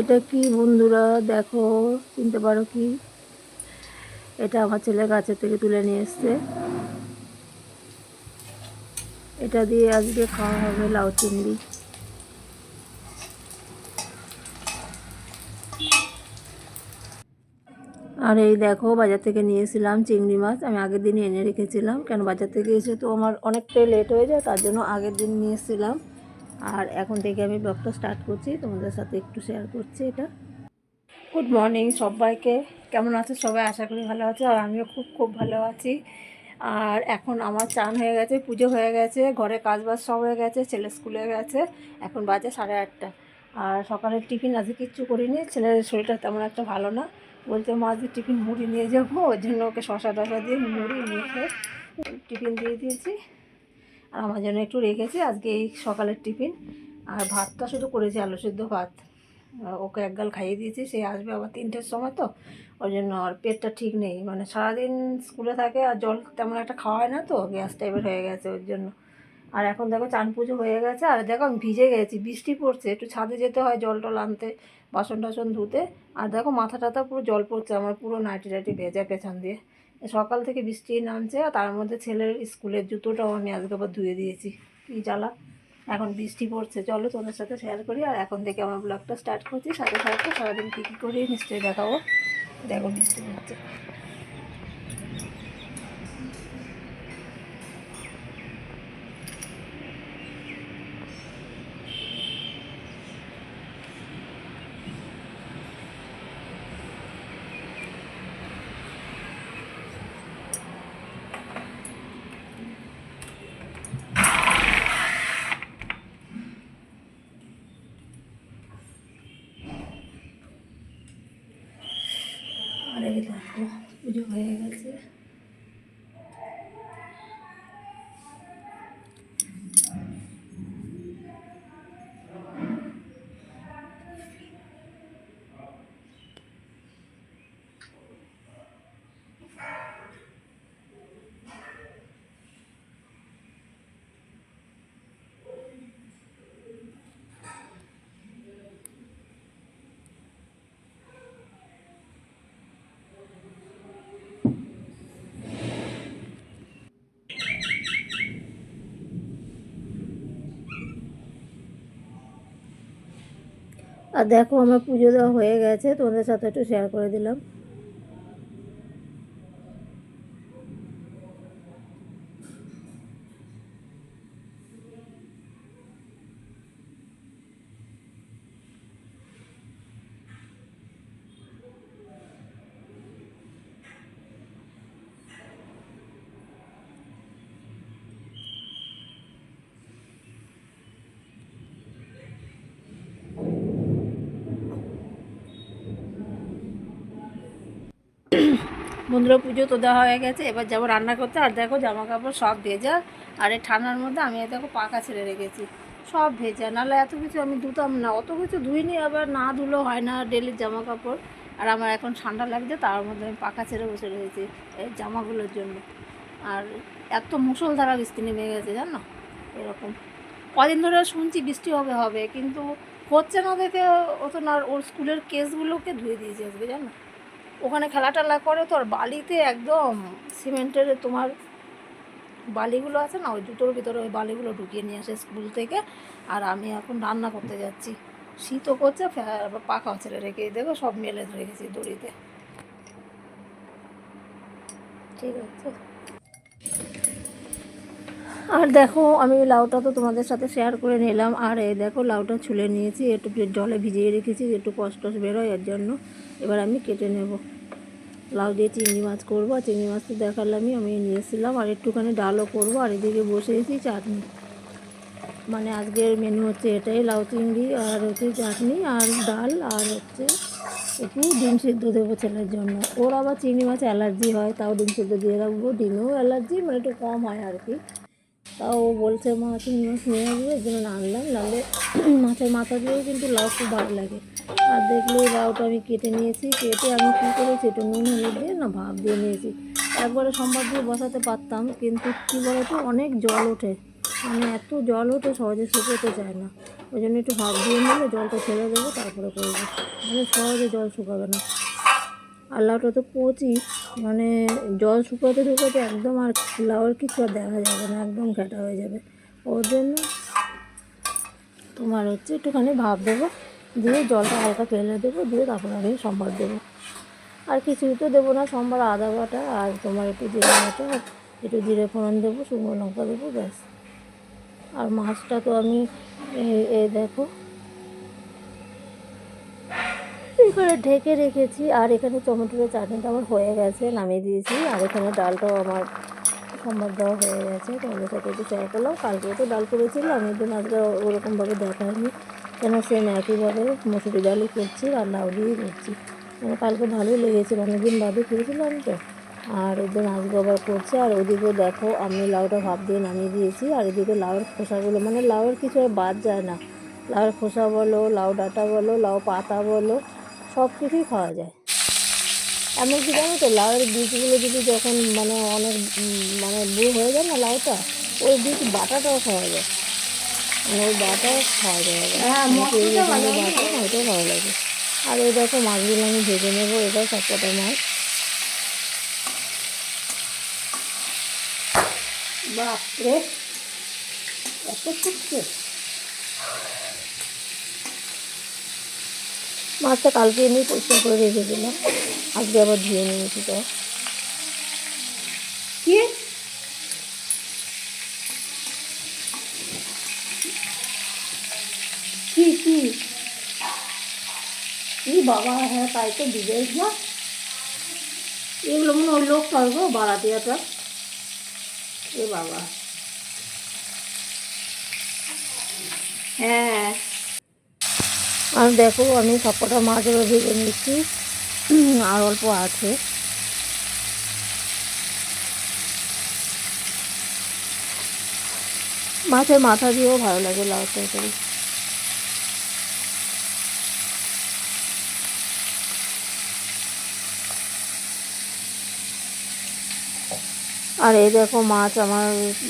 এটা কি বন্ধুরা? দেখো, চিনতে পারো কি? এটা আমার ছেলে গাছের থেকে তুলে নিয়ে এসছে। এটা দিয়ে আজকে খাওয়া হবে লাউ চিংড়ি। আর এই দেখো, বাজার থেকে নিয়েছিলাম চিংড়ি মাছ। আমি আগের দিনই এনে রেখেছিলাম। কেন বাজার থেকে এসে তো আমার অনেকটাই লেট হয়ে যায়, তার জন্য আগের দিন নিয়েছিলাম আর এখন থেকে আমি ব্লগটা স্টার্ট করছি। তোমাদের সাথে একটু শেয়ার করছি এটা। গুড মর্নিং সবাইকে। কেমন আছে সবাই? আশা করি ভালো আছে। আর আমিও খুব খুব ভালো আছি। আর এখন আমার চান হয়ে গেছে, পুজো হয়ে গেছে, ঘরে কাজ বাজ সব হয়ে গেছে, ছেলে স্কুলে গেছে। এখন বাজে সাড়ে আটটা। আর সকালের টিফিন আজকে কিচ্ছু করিনি। ছেলের শরীরটা তেমন একটা ভালো না। বলতে মা, আজকে টিফিন মুড়ি নিয়ে যাব। ওই জন্য ওকে শশা টশা দিয়ে মুড়ি নিয়ে টিফিন দিয়ে দিয়েছি। আর আমার জন্য একটু রেখেছি, আজকে এই সকালের টিফিন। আর ভাতটা শুধু করেছি আলু সেদ্ধ ভাত। ওকে এক গাল খাইয়ে দিয়েছি, সে আসবে আবার তিনটের সময় তো। ওই জন্য আর পেটটা ঠিক নেই মানে সারাদিন স্কুলে থাকে আর জল তেমন একটা খাওয়া হয় না তো, গ্যাস টাইপের হয়ে গেছে ওর জন্য। আর এখন দেখো চান পুজো হয়ে গেছে, আর দেখো আমি ভিজে গেছি, বৃষ্টি পড়ছে, একটু ছাদে যেতে হয় জল টল আনতে, বাসন টাসন ধুতে। আর দেখো মাথা টাথা পুরো জল পড়ছে, আমার পুরো নাইটি টাইটি ভেজা পেছন দিয়ে। সকাল থেকে বৃষ্টি নামছে, আর তার মধ্যে ছেলের স্কুলের জুতোটাও আমি আজকে আবার ধুয়ে দিয়েছি। কী জ্বালা। এখন বৃষ্টি পড়ছে। চলো তোমাদের সাথে শেয়ার করি, আর এখন থেকে আমার ব্লগটা স্টার্ট করছি। সাথে সাথে সারাদিন কী কী করি নিশ্চয়ই দেখাবো। দেখো বৃষ্টি পড়ছে আর এই দেখো পুজো হয়ে গেছে আর দেখো আমার পুজো দেওয়া হয়ে গেছে তোমাদের সাথে একটু শেয়ার করে দিলাম। বন্ধুরা পুজো তো দেওয়া হয়ে গেছে, এবার যাব রান্না করতে। আর দেখো জামা কাপড় সব ভেজা, আর এই ঠান্ডার মধ্যে আমি দেখো পাকা ছেড়ে রেখেছি। সব ভেজা, নাহলে এত কিছু আমি ধুতাম না, অত কিছু ধুইনি, আবার না ধুলেও হয় না ডেলির জামা কাপড় আর আমার এখন ঠান্ডা লাগছে, তার মধ্যে আমি পাকা ছেড়ে বসে রয়েছি এই জামাগুলোর জন্য। আর এত মুসলধারা বৃষ্টি নেমে গেছে, জানো? এরকম। কদিন ধরে শুনছি বৃষ্টি হবে হবে, কিন্তু হচ্ছে না দেখে ও তো না ওর স্কুলের কেসগুলোকে ধুয়ে দিয়েছে আজকে, জানো? ওখানে খেলা টেলা করে তো আর বালিতে একদম সিমেন্টের তোমার বালিগুলো আছে না, ওই জুতোর ভিতরে ওই বালিগুলো ঢুকিয়ে নিয়ে আসে স্কুল থেকে। আর আমি এখন রান্না করতে যাচ্ছি। শীতও করছে পাখাও ছেড়ে রেখে দেবো, সব মেলে রেখেছি দড়িতে। ঠিক আছে। আর দেখো, আমি লাউটা তো তোমাদের সাথে শেয়ার করে নিলাম। আর এই দেখো, লাউটা ছুলে নিয়েছি, একটু জলে ভিজিয়ে রেখেছি, একটু কষ্ট বেরোয় এর জন্য। এবার আমি কেটে নেব। লাউ দিয়ে চিংড়ি মাছ করব। আর চিংড়ি মাছ তো দেখালামই, আমি নিয়েছিলাম আর একটুখানি ডালও করব। আর এদিকে বসিয়েছি চাটনি। মানে আজকের মেনু হচ্ছে এটাই, লাউ চিংড়ি আর হচ্ছে চাটনি আর ডাল আর হচ্ছে একটু ডিম সিদ্ধ দেবো ছেলের জন্য। ওর আবার চিংড়ি মাছ অ্যালার্জি হয়, তাও ডিম সিদ্ধ দিয়ে রাখব। ডিমেও অ্যালার্জি মানে একটু কম হয় আর কি। তাও বলছে, মা চিংড়ি মাছ নিয়ে আসবে, এই জন্য আনলাম। নাহলে মাছের মাথা দিয়েও কিন্তু লাউ খুব ভালো লাগে। আর দেখলে লাউটা আমি কেটে নিয়েছি। কেটে আমি কী করেছি, একটু নুন, হলুদ দিয়ে না ভাপ দিয়ে নিয়েছি। একবারে সম্বাদ দিয়ে বসাতে পারতাম, কিন্তু কী বলতো, অনেক জল ওঠে। মানে এত জল ওঠে, সহজে শুকোতে চায় না। ওই জন্য একটু ভাপ দিয়ে নিলে জলটা ছেড়ে দেবো, তারপরে করব। মানে সহজে জল শুকাবে না। আর লাউটা তো কচি মানে জল শুকাতে শুকাতে একদম আর লাউয়ের কিছু আর দেখা যাবে না, একদম ঘাটা হয়ে যাবে। ওর জন্য তোমার হচ্ছে একটুখানি ভাপ দেবো, দিয়ে জলটা হালকা ফেলে দেবো, দিয়ে তারপর আমি সম্বার দেবো। আর কিছুই তো দেবো না, সম্বার, আদা বাটা আর তোমার একটু জিরে বাটা, একটু জিরে ফোড়ন দেবো, শুকনো লঙ্কা দেবো, ব্যাস। আর মাছটা তো আমি এই দেখো এখানে ঢেকে রেখেছি। আর এখানে টমেটোর চাটনিটা আমার হয়ে গেছে, নামিয়ে দিয়েছি। আর এখানে ডালটাও আমার সম্বাদ দেওয়া হয়ে গেছে। তোমাদের সাথে একটু শেয়ার করলাম। কালকেও তো ডাল করেছিলাম জন্য আজকে ওরকমভাবে দেখায়নি কেন সেম একইভাবে মুসুরি ডালই করছি লাউ দিয়েই করছি। মানে কালকে ভালোই লেগেছিল অনেকদিন বাদে খেয়েছিলাম তো। আর জন্য আজকে আবার করছে। আর ওদিকে দেখো, আমি লাউটা ভাব দিয়ে নামিয়ে দিয়েছি। আর এদিকে লাউয়ের খোসাগুলো মানে লাউয়ের কিছু আর বাদ যায় না। লাউয়ের খোসা বলো, লাউ ডাঁটা বলো, লাউ পাতা বলো সব কিছুই খাওয়া যায়। এমনকি জানো তো লাউয়ের বীজগুলো যদি যখন মানে অনেক মানে বুড়ো হয়ে যায় না লাউটা ওই বীজ বাটাটাও খাওয়া যায়। মানে ওই বাটাও খাওয়া যায় বাটা না ওইটাও ভালো লাগে। আর এই দেখো মাছগুলো আমি ভেজে নেব এটাও সবকটা মাছ। বাপরে এত ফুটছে মাছটা কালকে এমনি পরিষ্কার করে রেখেছিলাম আজকে আবার ধুয়ে নিয়েছি তো কি? কি কি? বাবা হ্যাঁ তাই তো বিদেশ না? এগুলো মনে ওই লোক পারব বারাতিয়াটা। এ বাবা। হ্যাঁ। আর দেখো, আমি সবকটা মাছ এবার ভেজে নিচ্ছি আর অল্প আছে। মাছের মাথা দিয়েও ভালো লাগে লাউ তরকারি। আর এই দেখো, মাছ আমার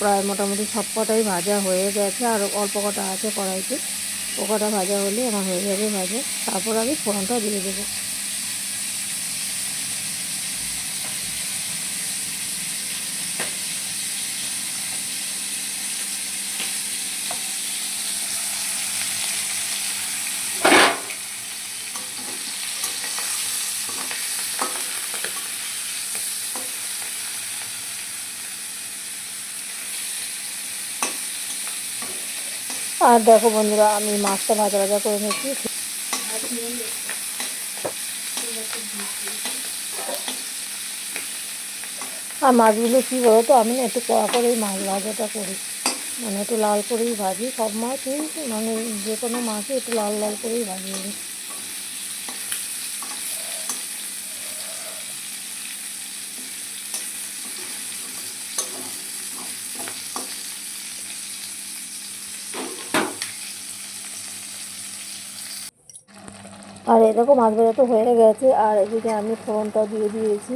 প্রায় মোটামুটি সব কটাই ভাজা হয়ে গেছে। আর অল্প কটা আছে কড়াইতে। ও কটা ভাজা হলে আমার হয়ে যাবে ভাজা। তারপর আমি ফোড়নটা দিয়ে দেবো। আর দেখো বন্ধুরা, আমি মাছটা ভাজা ভাজা করে নিয়েছি। আর মাছগুলো কী বলো তো আমি না একটু কড়া করেই মাছ ভাজাটা করি। মানে একটু লাল করেই ভাজি সব মাছই মানে যে কোনো মাছই একটু লাল লাল করেই ভাজি। আর এরকম মাছ ভাজা তো হয়ে গেছে। আর এদিকে আমি ফোড়নটা দিয়ে দিয়েছি।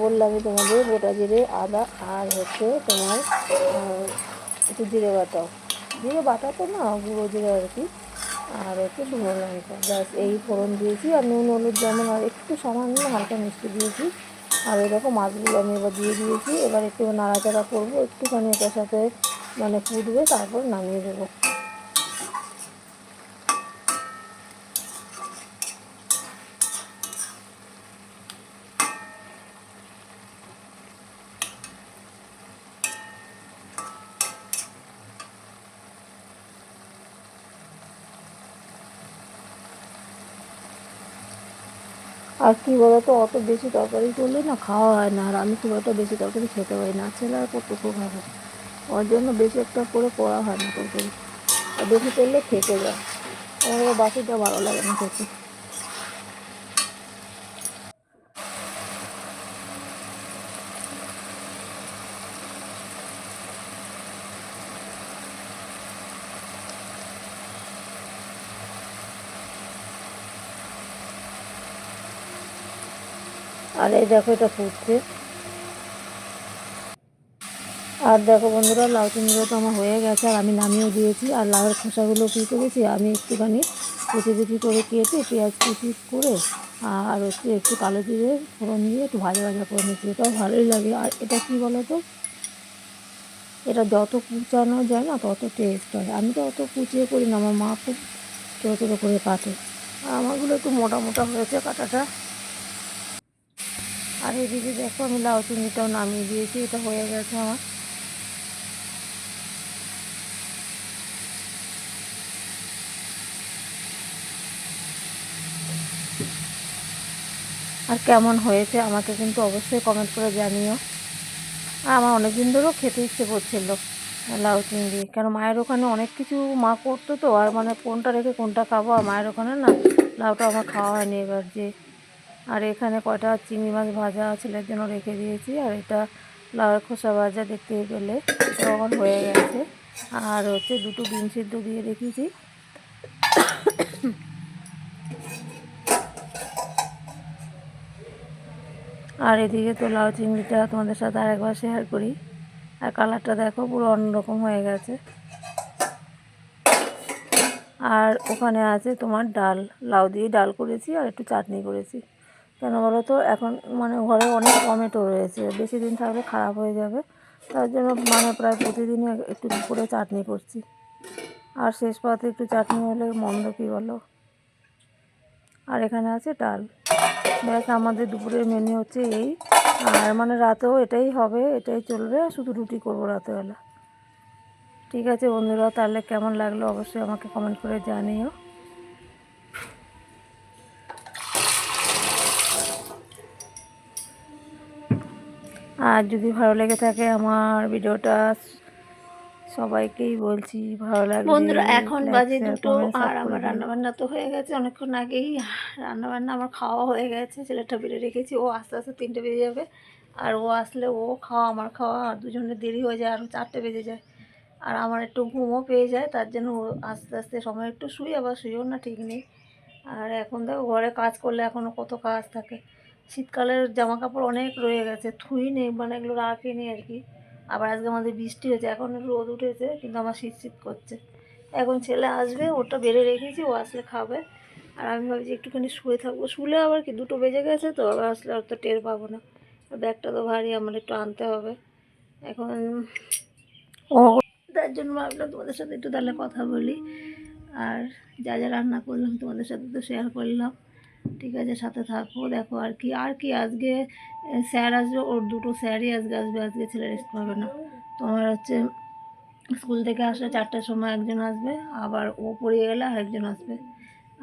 বললামই তোমাদের গোটা জিরে, আদা আর হচ্ছে তোমার একটু জিরে বাটাও জিরে বাটা তো না, গুঁড়ো জিরে আর কি। আর হচ্ছে ধুনো লঙ্কা। ব্যাস, এই ফোড়ন দিয়েছি। আর নুন, হলুদ যেমন আর একটু সামান্য হালকা মিষ্টি দিয়েছি। আর এরকম মাছগুলো আমি এবার দিয়ে দিয়েছি। এবার একটু নাড়াচাড়া করব, একটুখানি এটার সাথে মানে ফুটবে, তারপর নামিয়ে দেবো। আর কী বলতো, অত বেশি তরকারি করলে না খাওয়া হয় না। আর আমি খুব একটা বেশি তরকারি খেতে পারি না। ছেলে আর খুব ভালো ওর জন্য বেশি একটা করে করা হয় না তরকারি। আর বেশি করলে খেতে যায়। আমার বাসিটা ভালো লাগে না খেতে। আর এই দেখো এটা ফুটছে। আর দেখো বন্ধুরা, লাউ চিংড়িটা তো আমার হয়ে গেছে, আর আমি নামিয়েও দিয়েছি। আর লাউয়ের খোসাগুলো কী করেছি, আমি একটুখানি কুচি কুচি করে কেটে পেঁয়াজ কুচি করে, আর হচ্ছে একটু কালো জিরে ফোড়ন দিয়ে একটু ভাজা ভাজা করে নিচ্ছি এটাও ভালোই লাগে। আর এটা কী বলো তো? এটা যত কুচানো যায় না, তত টেস্ট হয়। আমি তো অত কুচিয়ে করি না, আমার মা খুব ছোটো ছোটো করে কাটে। আর আমারগুলো একটু মোটা মোটা হয়েছে কাটাটা। আর এদিকে দেখো আমি লাউ চিংড়িটাও নামিয়ে দিয়েছি, এটা হয়ে গেছে আমার। আর কেমন হয়েছে আমাকে কিন্তু অবশ্যই কমেন্ট করে জানিও। আর আমার অনেক দিন ধরেও খেতে ইচ্ছে করছিল লাউ চিংড়ি কেন মায়ের ওখানে অনেক কিছু মা করতো তো, আর মানে কোনটা রেখে কোনটা খাব, আর মায়ের ওখানে না লাউটা আমার খাওয়া হয়নি এবার যে আর এখানে কয়টা চিংড়ি মাছ ভাজা ছেলের জন্য রেখে দিয়েছি। আর এটা লাউয়ের খোসা ভাজা, দেখতে পেলে আমার হয়ে গেছে। আর হচ্ছে দুটো ডিম সিদ্ধ দিয়ে রেখেছি আর এদিকে তো লাউ চিংড়িটা তোমাদের সাথে আরেকবার শেয়ার করি। আর কালারটা দেখো, পুরো অন্যরকম হয়ে গেছে। আর ওখানে আছে তোমার ডাল। লাউ দিয়ে ডাল করেছি আর একটু চাটনি করেছি। কেন বলো তো? এখন মানে ঘরে অনেক টমেটো রয়েছে। বেশি দিন থাকলে খারাপ হয়ে যাবে। তার জন্য মানে প্রায় প্রতিদিনই একটু দুপুরে চাটনি করছি। আর শেষ পাতে একটু চাটনি হলে মন্দ কী বলো? আর এখানে আছে ডাল। ব্যাস আমাদের দুপুরের মেনু হচ্ছে এই। আর মানে রাতেও এটাই হবে, এটাই চলবে। শুধু রুটি করব রাতেবেলা। ঠিক আছে বন্ধুরা, তাহলে কেমন লাগল অবশ্যই আমাকে কমেন্ট করে জানিও। আর যদি ভালো লেগে থাকে আমার ভিডিওটা সবাইকেই বলছি ভালো লাগবে বন্ধুরা এখন বাজে দুটো আর আমার রান্নাবান্না তো হয়ে গেছে অনেকক্ষণ আগেই রান্না বান্না আমার খাওয়া হয়ে গেছে ছেলেটা বেড়ে রেখেছি ও আস্তে আস্তে তিনটে বেজে যাবে আর ও আসলে ও খাওয়া আমার খাওয়া আর দুজনের দেরি হয়ে যায় আর চারটে বেজে যায় আর আমার একটু ঘুমও পেয়ে যায় তার জন্য ও আস্তে আস্তে সময় একটু শুই আবার শুয়েও না ঠিক নেই আর এখন দেখো ঘরে কাজ করলে এখনও কত কাজ থাকে শীতকালের জামা কাপড় অনেক রয়ে গেছে, থুই নেই মানে এগুলো রাখিনি আর কি। আবার আজকে আমাদের বৃষ্টি হয়েছে, এখন রোদ উঠেছে, কিন্তু আমার শীত শীত করছে। এখন ছেলে আসবে ওটা বেড়ে রেখেছি, ও আসলে খাবে। আর আমি ভাবছি একটুখানি শুয়ে থাকব। শুলে আবার কি, দুটো বেজে গেছে তো, আবার আসলে অত টের পাবো না। ব্যাগটা তো ভারী, আমার একটু আনতে হবে। এখন ও, তার জন্য ভাবলাম তোমাদের সাথে একটু তাহলে কথা বলি। আর যা যা রান্না করলাম তোমাদের সাথে তো শেয়ার করলাম। ঠিক আছে, সাথে থাকব দেখো আর কি আর কি, আজকে স্যার আসবে, ওর দুটো স্যারই আজকে আসবে, আজকে ছেলে রেস্ট পাবে না। তোমার হচ্ছে স্কুল থেকে আসলে চারটার সময় একজন আসবে, আবার ও পড়িয়ে গেলে আরেকজন আসবে।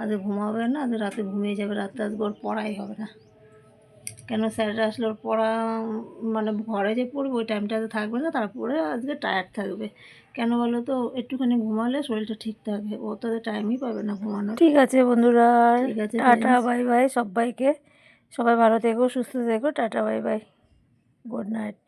আজকে ঘুমাবে না, আজ রাতে ঘুমিয়ে যাবে, রাতে আজকে ওর পড়াই হবে না। কেন স্যাররা আসলে ওর পড়া মানে ঘরে যে পড়বে, ওই টাইমটাতে থাকবে না, তারপরে আজকে টায়ার্ড থাকবে। কেন বলো তো? একটুখানি ঘুমালে শরীরটা ঠিক থাকে। ও তো টাইমই পাবে না ঘুমানো ঠিক আছে বন্ধুরা ঠিক আছে টাটা। বাই বাই সবাইকে। সবাই ভালো থেকো সুস্থ থেকো tata bye bye good night